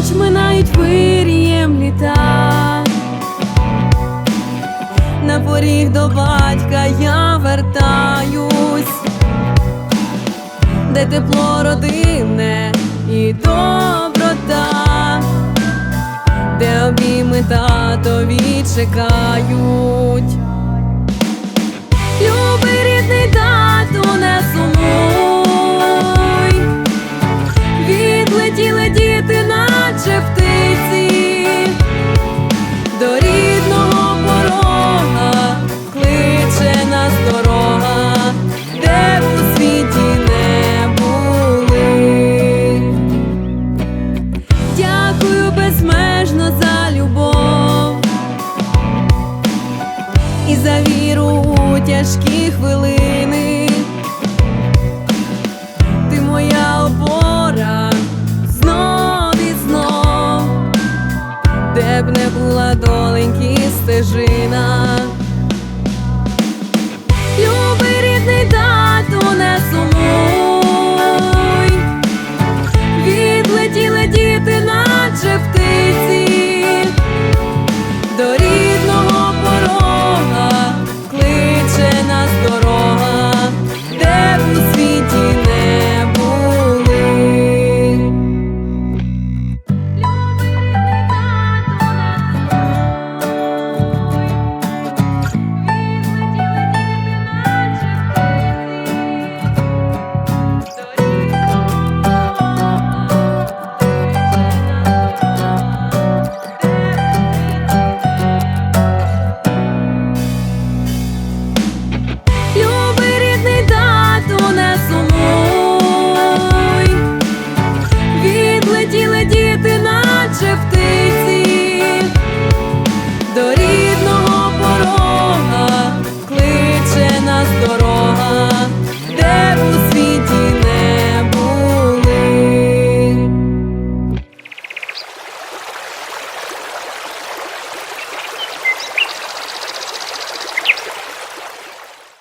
Гаснуть вирієм літа, на поріг до батька я вертаюсь, де тепло родинне і доброта, де обійми татові чекають. У тяжкі хвилини. Ти моя опора знов і знов, де б не була доленьки стежина.